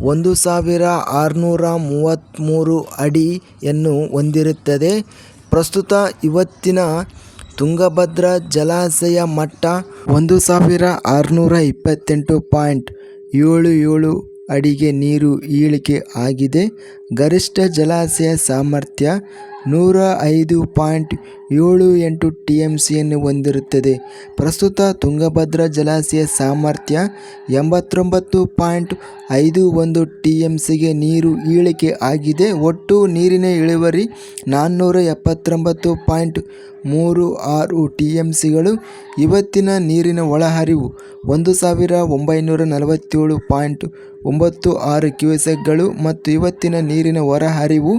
ಒಂದು ಸಾವಿರ ಆರುನೂರ ಮೂವತ್ತ್ಮೂರು ಅಡಿಯನ್ನು ಹೊಂದಿರುತ್ತದೆ. ಪ್ರಸ್ತುತ ಇವತ್ತಿನ ತುಂಗಭದ್ರಾ ಜಲಾಶಯ ಮಟ್ಟ ಒಂದು ಸಾವಿರ ಆರುನೂರ ಇಪ್ಪತ್ತೆಂಟು ಪಾಯಿಂಟ್ ಏಳು ಏಳು ಅಡಿಗೆ ನೀರು ಇಳಿಕೆ ಆಗಿದೆ. ಗರಿಷ್ಠ ಜಲಾಶಯ ಸಾಮರ್ಥ್ಯ ನೂರ ಐದು ಪಾಯಿಂಟ್ ಏಳು ಎಂಟು ಟಿ ಎಂ ಸಿಯನ್ನು ಹೊಂದಿರುತ್ತದೆ. ಪ್ರಸ್ತುತ ತುಂಗಭದ್ರಾ ಜಲಾಶಯ ಸಾಮರ್ಥ್ಯ ಎಂಬತ್ತೊಂಬತ್ತು ಪಾಯಿಂಟ್ ಐದು ಒಂದು ಟಿ ಎಂ ಸಿಗೆ ನೀರು ಇಳಿಕೆ ಆಗಿದೆ. ಒಟ್ಟು ನೀರಿನ ಇಳುವರಿ ನಾನ್ನೂರ ಎಪ್ಪತ್ತೊಂಬತ್ತು ಪಾಯಿಂಟ್ ಮೂರು ಆರು ಟಿ ಎಂ ಸಿಗಳು. ಇವತ್ತಿನ ನೀರಿನ ಒಳಹರಿವು ಒಂದು ಸಾವಿರ ಒಂಬೈನೂರ ನಲವತ್ತೇಳು ಪಾಯಿಂಟ್ ಒಂಬತ್ತು ಆರು ಕ್ಯೂಸೆಕ್ಗಳು ಮತ್ತು ಇವತ್ತಿನ ನೀರಿನ ಹೊರಹರಿವು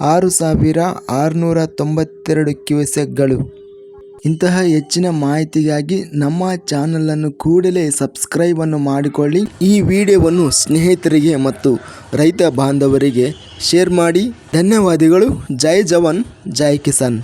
ಆರು ಸಾವಿರ ಆರುನೂರ ತೊಂಬತ್ತೆರಡು ಕ್ಯೂಸೆಕ್ಗಳು. ಇಂತಹ ಹೆಚ್ಚಿನ ಮಾಹಿತಿಗಾಗಿ ನಮ್ಮ ಚಾನಲನ್ನು ಕೂಡಲೇ ಸಬ್ಸ್ಕ್ರೈಬನ್ನು ಮಾಡಿಕೊಳ್ಳಿ. ಈ ವಿಡಿಯೋವನ್ನು ಸ್ನೇಹಿತರಿಗೆ ಮತ್ತು ರೈತ ಬಾಂಧವರಿಗೆ ಶೇರ್ ಮಾಡಿ. ಧನ್ಯವಾದಗಳು. ಜೈ ಜವಾನ್, ಜೈ ಕಿಸಾನ್.